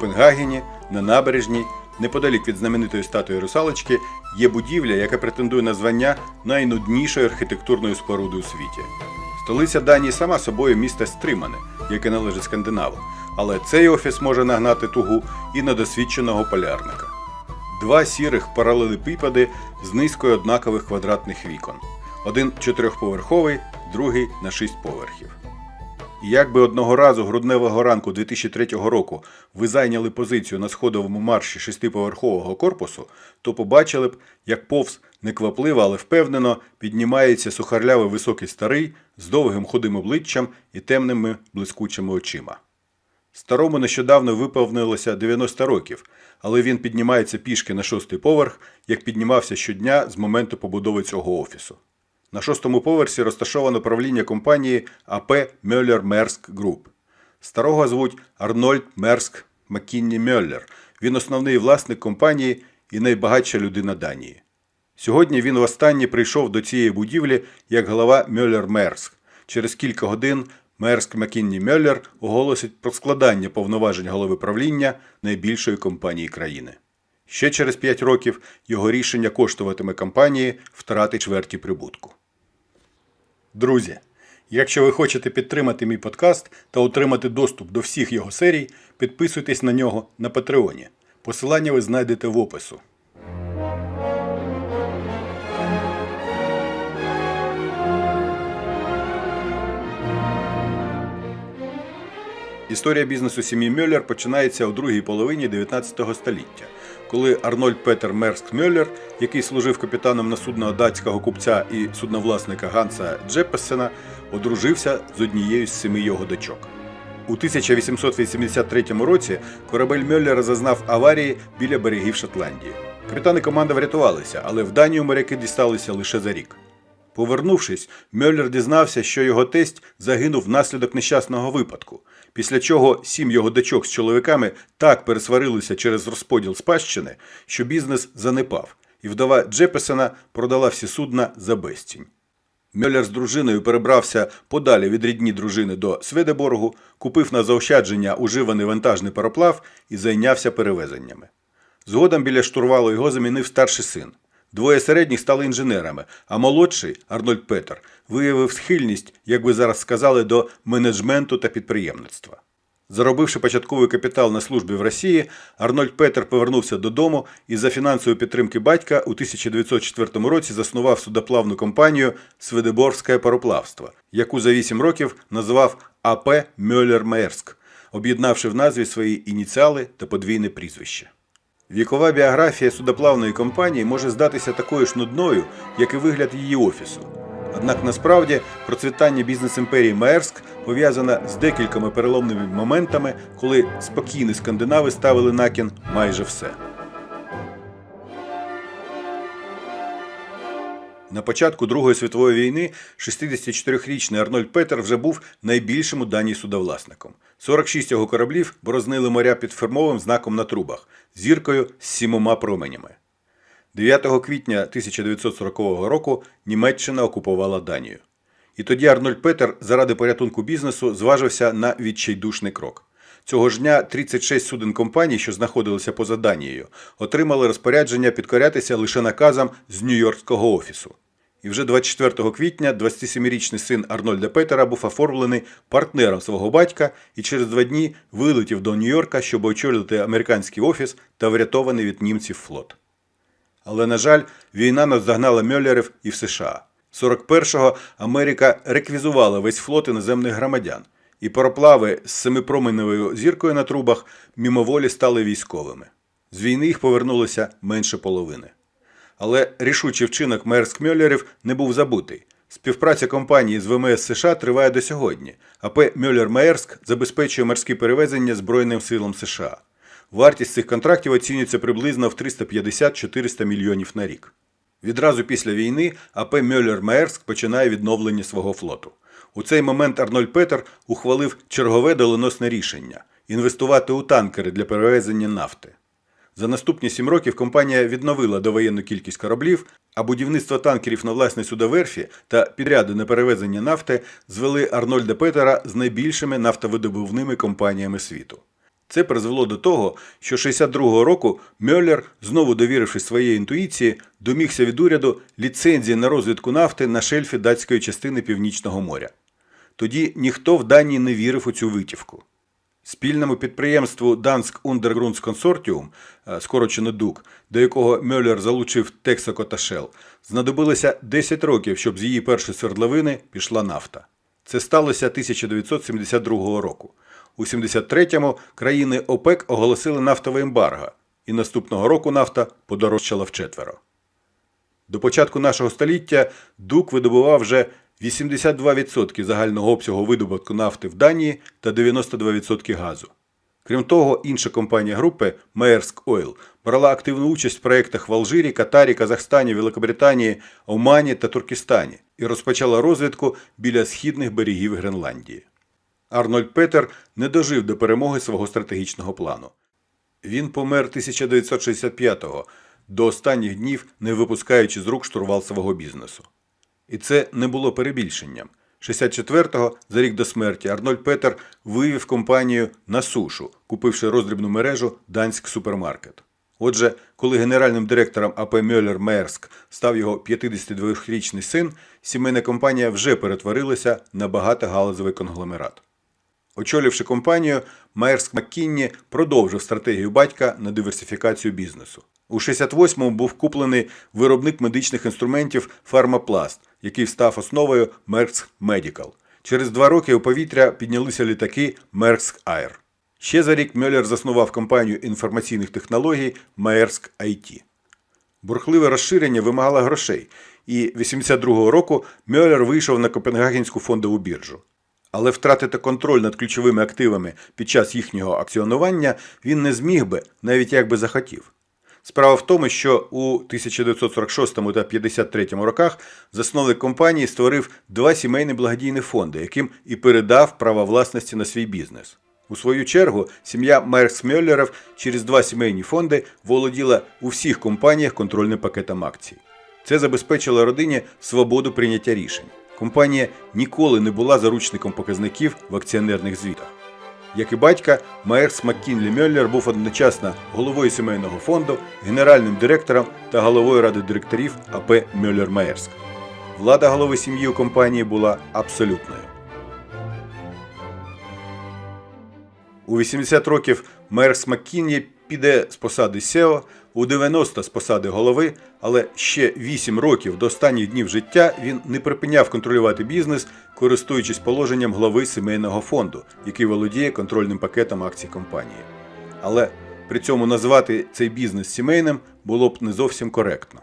Копенгагені на набережній, неподалік від знаменитої статуї русалочки, є будівля, яка претендує на звання найнуднішої архітектурної споруди у світі. Столиця Данії сама собою місто Стримане, яке належить Скандинаву, але цей офіс може нагнати тугу і на досвідченого полярника. Два сірих паралелепіпеди з низкою однакових квадратних вікон. Один чотирьохповерховий, другий на шість поверхів. І якби одного разу грудневого ранку 2003 року ви зайняли позицію на сходовому марші шестиповерхового корпусу, то побачили б, як повз неквапливо, але впевнено піднімається сухарлявий високий старий з довгим худим обличчям і темними блискучими очима. Старому нещодавно виповнилося 90 років, але він піднімається пішки на шостий поверх, як піднімався щодня з моменту побудови цього офісу. На шостому поверсі розташовано правління компанії АП Мьоллер Мерск Груп. Старого звуть Арнольд Мерск Маккінні Мьоллер. Він основний власник компанії і найбагатша людина Данії. Сьогодні він востаннє прийшов до цієї будівлі як голова Мьоллер Мерск. Через кілька годин Мерск Маккінні Мьоллер оголосить про складання повноважень голови правління найбільшої компанії країни. Ще через 5 років його рішення коштуватиме компанії втрати чверті прибутку. Друзі, якщо ви хочете підтримати мій подкаст та отримати доступ до всіх його серій, підписуйтесь на нього на Патреоні. Посилання ви знайдете в опису. Історія бізнесу сім'ї Мьоллер починається у другій половині 19 століття, коли Арнольд Петер Мерск Мьоллер, який служив капітаном на судно датського купця і судновласника Ганса Джеппесена, одружився з однією з семи його дочок. У 1883 році корабель Мьоллера зазнав аварії біля берегів Шотландії. Капітан і команда врятувалися, але в Данію моряки дісталися лише за рік. Повернувшись, Мьоллер дізнався, що його тесть загинув внаслідок нещасного випадку, після чого сім його дочок з чоловіками так пересварилися через розподіл спадщини, що бізнес занепав, і вдова Джепесена продала всі судна за безцінь. Мьоллер з дружиною перебрався подалі від рідні дружини до Сведеборгу, купив на заощадження уживаний вантажний пароплав і зайнявся перевезеннями. Згодом біля штурвалу його замінив старший син. Двоє середніх стали інженерами, а молодший Арнольд Петер виявив схильність, як би зараз сказали, до менеджменту та підприємництва. Заробивши початковий капітал на службі в Росії, Арнольд Петер повернувся додому і за фінансової підтримки батька у 1904 році заснував судоплавну компанію Сведеборське пароплавство, яку за 8 років назвав АП Мьоллер Мерск, об'єднавши в назві свої ініціали та подвійне прізвище. Вікова біографія судоплавної компанії може здатися такою ж нудною, як і вигляд її офісу. Однак насправді процвітання бізнес-імперії Маерск пов'язане з декількома переломними моментами, коли спокійні скандинави ставили на кін майже все. На початку Другої світової війни 64-річний Арнольд Петер вже був найбільшим у Данії судовласником. 46 його кораблів борознили моря під фірмовим знаком на трубах зіркою з сімома променями. 9 квітня 1940 року Німеччина окупувала Данію. І тоді Арнольд Петер заради порятунку бізнесу зважився на відчайдушний крок. Цього ж дня 36 суден компаній, що знаходилися поза Данією, отримали розпорядження підкорятися лише наказам з Нью-Йоркського офісу. І вже 24 квітня 27-річний син Арнольда Петера був оформлений партнером свого батька і через два дні вилетів до Нью-Йорка, щоб очолити американський офіс та врятований від німців флот. Але, на жаль, війна наздогнала Мьоллерів і в США. 41-го Америка реквізувала весь флот іноземних громадян, і пароплави з семипроменевою зіркою на трубах мімоволі стали військовими. З війни їх повернулося менше половини. Але рішучий вчинок Мерск Мьоллерів не був забутий. Співпраця компанії з ВМС США триває до сьогодні. АП Мьоллер Мерск забезпечує морські перевезення Збройним силам США. Вартість цих контрактів оцінюється приблизно в 350-400 мільйонів на рік. Відразу після війни АП Мьоллер Мерск починає відновлення свого флоту. У цей момент Арнольд Петер ухвалив чергове доленосне рішення інвестувати у танкери для перевезення нафти. За наступні сім років компанія відновила довоєнну кількість кораблів, а будівництво танкерів на власній судоверфі та підряди на перевезення нафти звели Арнольда Петера з найбільшими нафтовидобувними компаніями світу. Це призвело до того, що 62-го року Мьоллер, знову довірившись своєї інтуїції, домігся від уряду ліцензії на розвідку нафти на шельфі датської частини Північного моря. Тоді ніхто в Данії не вірив у цю витівку. Спільному підприємству Dansk Undergrunds Consortium, е, скорочено ДУК, до якого Мьоллер залучив Texaco та Shell, знадобилося 10 років, щоб з її першої свердловини пішла нафта. Це сталося 1972 року. У 73-му країни ОПЕК оголосили нафтове ембарго, і наступного року нафта подорожчала вчетверо. До початку нашого століття ДУК видобував вже 82% загального обсягу видобутку нафти в Данії та 92% газу. Крім того, інша компанія групи Maersk Oil брала активну участь в проєктах в Алжирі, Катарі, Казахстані, Великобританії, Омані та Туркестані і розпочала розвідку біля східних берегів Гренландії. Арнольд Петер не дожив до перемоги свого стратегічного плану. Він помер 1965-го, до останніх днів не випускаючи з рук штурвал свого бізнесу. І це не було перебільшенням. 64-го, за рік до смерті, Арнольд Петер вивів компанію на сушу, купивши роздрібну мережу Данськ Супермаркет. Отже, коли генеральним директором АП Мьоллер Мерск став його 52-річний син, сімейна компанія вже перетворилася на багатогалузовий конгломерат. Очолівши компанію, Майерск Маккінні продовжив стратегію батька на диверсифікацію бізнесу. У 68-му був куплений виробник медичних інструментів Фармапласт, який став основою Merckx Medical. Через два роки у повітря піднялися літаки Merckx Air. Ще за рік Мьоллер заснував компанію інформаційних технологій Maersk IT. Бурхливе розширення вимагало грошей, і 82-го року Мьоллер вийшов на Копенгагенську фондову біржу. Але втратити контроль над ключовими активами під час їхнього акціонування він не зміг би, навіть якби захотів. Справа в тому, що у 1946 та 1953 роках засновник компанії створив два сімейні благодійні фонди, яким і передав право власності на свій бізнес. У свою чергу, сім'я Меркс Мьоллерів через два сімейні фонди володіла у всіх компаніях контрольним пакетом акцій. Це забезпечило родині свободу прийняття рішень. Компанія ніколи не була заручником показників в акціонерних звітах. Як і батька, Маерс Маккінлі Мьоллер був одночасно головою сімейного фонду, генеральним директором та головою ради директорів АП Мьоллер Маерск. Влада голови сім'ї у компанії була абсолютною. У 80 років Мерс Маккінні піде з посади SEO, у 90 з посади голови, але ще 8 років до останніх днів життя він не припиняв контролювати бізнес, користуючись положенням глави сімейного фонду, який володіє контрольним пакетом акцій компанії. Але при цьому назвати цей бізнес сімейним було б не зовсім коректно.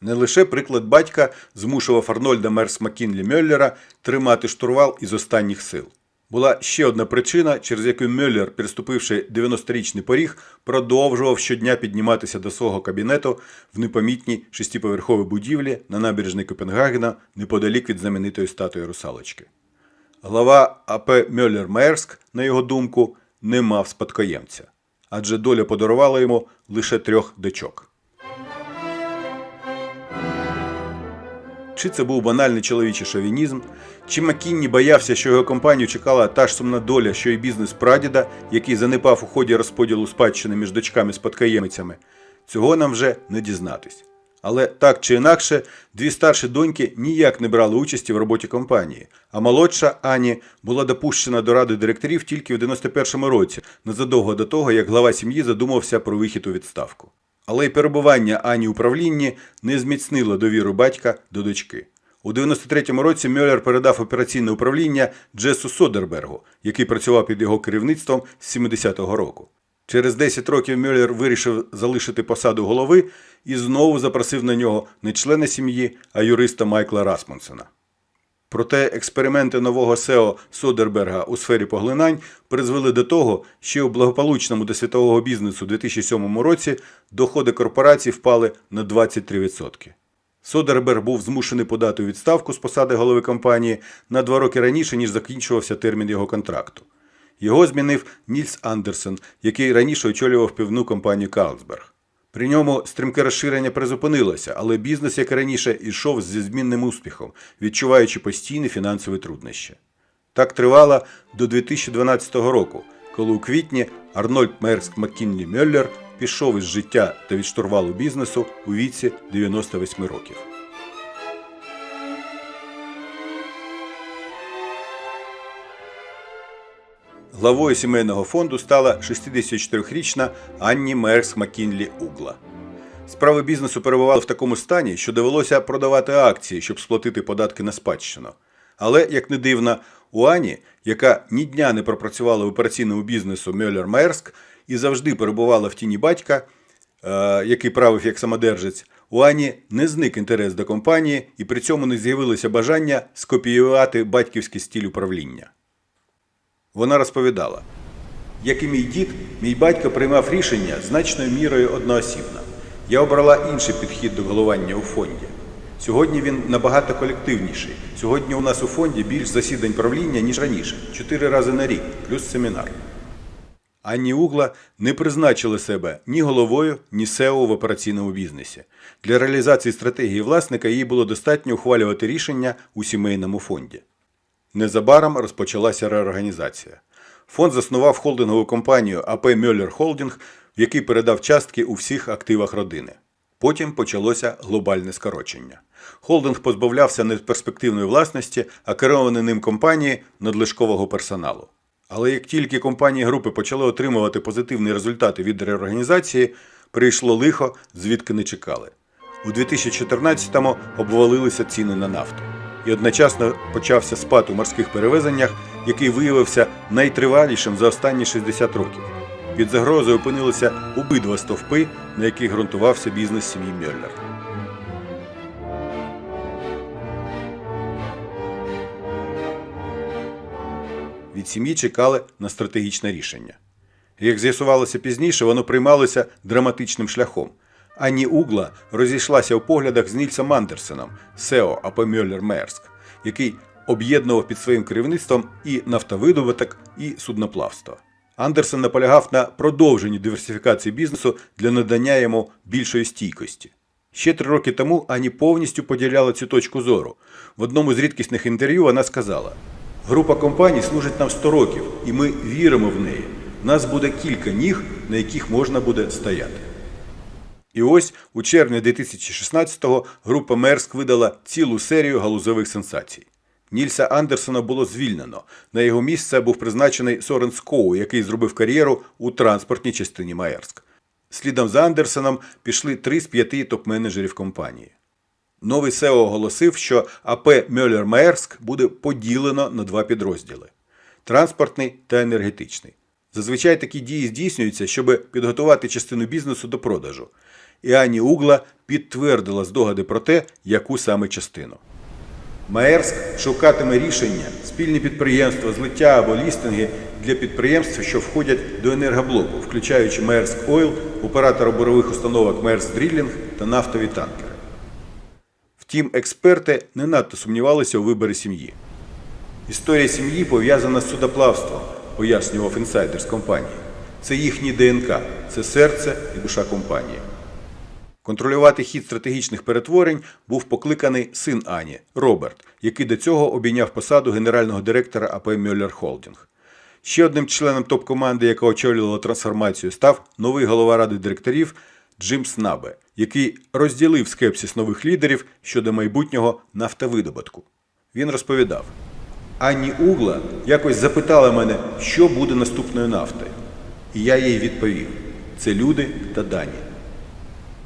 Не лише приклад батька змушував Арнольда Мерс Маккінлі Мьоллера тримати штурвал із останніх сил. Була ще одна причина, через яку Мюллер, переступивши 90-річний поріг, продовжував щодня підніматися до свого кабінету в непомітній шестиповерховій будівлі на набережній Копенгагена неподалік від знаменитої статуї русалочки. Глава АП Мьоллер Мерск, на його думку, не мав спадкоємця, адже доля подарувала йому лише трьох дочок. Чи це був банальний чоловічий шовінізм, чи Маккінні боявся, що його компанію чекала та ж сумна доля, що й бізнес прадіда, який занепав у ході розподілу спадщини між дочками спадкоємицями, цього нам вже не дізнатись. Але так чи інакше, дві старші доньки ніяк не брали участі в роботі компанії, а молодша Ані була допущена до ради директорів тільки в 91-му році, незадовго до того, як глава сім'ї задумався про вихід у відставку. Але й перебування Ані у правлінні не зміцнило довіру батька до дочки. У 93-му році Мьоллер передав операційне управління Джесу Содербергу, який працював під його керівництвом з 70-го року. Через 10 років Мюллер вирішив залишити посаду голови і знову запросив на нього не члена сім'ї, а юриста Майкла Расмунсена. Проте експерименти нового СЕО Содерберга у сфері поглинань призвели до того, що у благополучному до світового бізнесу у 2007 році доходи корпорацій впали на 23%. Содерберг був змушений подати відставку з посади голови компанії на два роки раніше, ніж закінчувався термін його контракту. Його змінив Нільс Андерсен, який раніше очолював пивну компанію Карлсберг. При ньому стрімке розширення призупинилося, але бізнес, як раніше, йшов зі змінним успіхом, відчуваючи постійні фінансові труднощі. Так тривало до 2012 року, коли у квітні Арнольд Мерск Маккінлі Мьоллер пішов із життя та відштурвалу бізнесу у віці 98 років. Главою сімейного фонду стала 64-річна Анні Меркс Маккінлі Угла. Справи бізнесу перебували в такому стані, що довелося продавати акції, щоб сплатити податки на спадщину. Але, як не дивно, у Ані, яка ні дня не пропрацювала в операційному бізнесу Мьоллер Мерск і завжди перебувала в тіні батька, е, який правив як самодержець, у Ані не зник інтерес до компанії і при цьому не з'явилося бажання скопіювати батьківський стиль управління. Вона розповідала: як і мій дід, мій батько приймав рішення значною мірою одноосібно. Я обрала інший підхід до головування у фонді. Сьогодні він набагато колективніший. Сьогодні у нас у фонді більш засідань правління, ніж раніше, чотири рази на рік, плюс семінар. Анні Угла не призначила себе ні головою, ні СЕО в операційному бізнесі. Для реалізації стратегії власника їй було достатньо ухвалювати рішення у сімейному фонді. Незабаром розпочалася реорганізація. Фонд заснував холдингову компанію АП Мьоллер Холдинг, в який передав частки у всіх активах родини. Потім почалося глобальне скорочення. Холдинг позбавлявся неперспективної власності, а керовані ним компанії надлишкового персоналу. Але як тільки компанії групи почали отримувати позитивні результати від реорганізації, прийшло лихо, звідки не чекали. У 2014-му обвалилися ціни на нафту. І одночасно почався спад у морських перевезеннях, який виявився найтривалішим за останні 60 років. Під загрозою опинилися обидва стовпи, на яких ґрунтувався бізнес сім'ї Мьоллер. Від сім'ї чекали на стратегічне рішення. Як з'ясувалося пізніше, воно приймалося драматичним шляхом. Ані Угла розійшлася у поглядах з Нільсом Андерсеном, СЕО АП Мьоллер Мерск, який об'єднував під своїм керівництвом і нафтовидобуток, і судноплавство. Андерсен наполягав на продовженні диверсифікації бізнесу для надання йому більшої стійкості. Ще три роки тому Ані повністю поділяла цю точку зору. В одному з рідкісних інтерв'ю вона сказала: Група компаній служить нам 100 років, і ми віримо в неї. У нас буде кілька ніг, на яких можна буде стояти. І ось у червні 2016-го група Мерск видала цілу серію галузових сенсацій. Нільса Андерсона було звільнено. На його місце був призначений Сорен Скоу, який зробив кар'єру у транспортній частині Маерск. Слідом за Андерсоном пішли три з п'яти топ-менеджерів компанії. Новий СЕО оголосив, що АП Мьоллер Маерск буде поділено на два підрозділи транспортний та енергетичний. Зазвичай такі дії здійснюються, щоб підготувати частину бізнесу до продажу. І Ані Угла підтвердила здогади про те, яку саме частину. Маерск шукатиме рішення, спільні підприємства, злиття або лістинги для підприємств, що входять до енергоблоку, включаючи Маерск Ойл, оператора бурових установок Маерск Дрілінг та нафтові танкери. Втім, експерти не надто сумнівалися у виборі сім'ї. Історія сім'ї пов'язана з судоплавством, пояснював інсайдер з компанії. Це їхній ДНК, це серце і душа компанії. Контролювати хід стратегічних перетворень був покликаний син Ані Роберт, який до цього обійняв посаду генерального директора АП Мьоллер Холдинг. Ще одним членом топ-команди, яка очолювала трансформацію, став новий голова ради директорів Джим Снабе, який розділив скепсис нових лідерів щодо майбутнього нафтовидобутку. Він розповідав: Анні Угла якось запитала мене, що буде наступною нафтою. І я їй відповів: це люди та дані.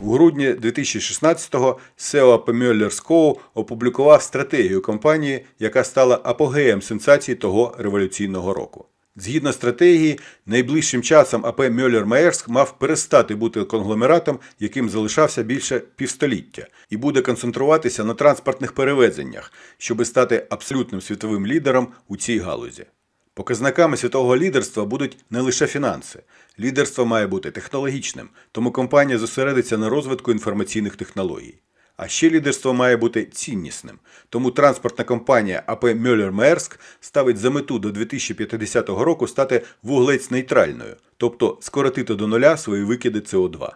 У грудні 2016-го SEO АП Мьоллер Скоу опублікував стратегію компанії, яка стала апогеєм сенсації того революційного року. Згідно стратегії, найближчим часом АП Мьоллер Маерск мав перестати бути конгломератом, яким залишався більше півстоліття, і буде концентруватися на транспортних перевезеннях, щоби стати абсолютним світовим лідером у цій галузі. Показниками світового лідерства будуть не лише фінанси. Лідерство має бути технологічним, тому компанія зосередиться на розвитку інформаційних технологій. А ще лідерство має бути ціннісним. Тому транспортна компанія АП Мюллер Мерск ставить за мету до 2050 року стати вуглець нейтральною, тобто скоротити до нуля свої викиди СО2.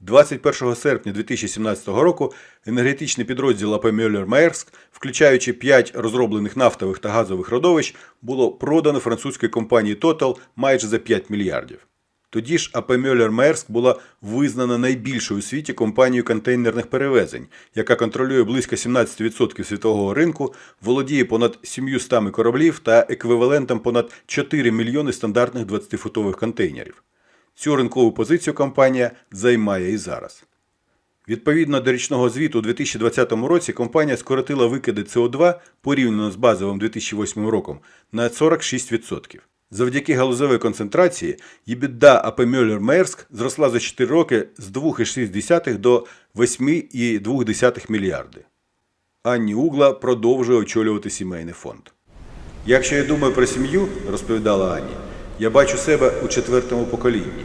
21 серпня 2017 року енергетичний підрозділ АП Мюллер Маерск, включаючи 5 розроблених нафтових та газових родовищ, було продано французькій компанії Total майже за 5 мільярдів. Тоді ж АП Мюллер Маерск була визнана найбільшою у світі компанією контейнерних перевезень, яка контролює близько 17% світового ринку, володіє понад 700 кораблів та еквівалентом понад 4 мільйони стандартних 20-футових контейнерів. Цю ринкову позицію компанія займає і зараз. Відповідно до річного звіту у 2020 році компанія скоротила викиди СО2 порівняно з базовим 2008 роком на 46%. Завдяки галузевій концентрації EBITDA АП Мюллер Мерск зросла за 4 роки з 2,6 до 8,2 мільярди. Анні Угла продовжує очолювати сімейний фонд. Якщо я думаю про сім'ю, розповідала Ані, я бачу себе у четвертому поколінні.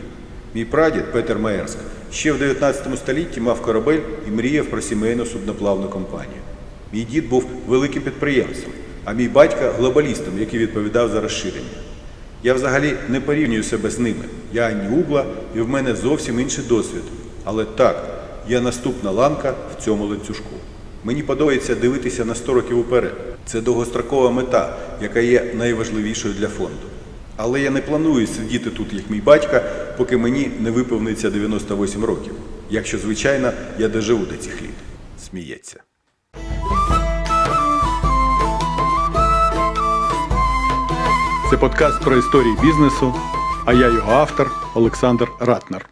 Мій прадід Петер Маєрськ ще в 19 столітті мав корабель і мріяв про сімейну судноплавну компанію. Мій дід був великим підприємцем, а мій батько глобалістом, який відповідав за розширення. Я взагалі не порівнюю себе з ними. Я Анні Угла, і в мене зовсім інший досвід. Але так, я наступна ланка в цьому ланцюжку. Мені подобається дивитися на 100 років уперед. Це довгострокова мета, яка є найважливішою для фонду. Але я не планую сидіти тут, як мій батько, поки мені не виповниться 98 років. Якщо, звичайно, я доживу до цих літ. Сміється. Це подкаст про історії бізнесу, а я його автор Олександр Ратнер.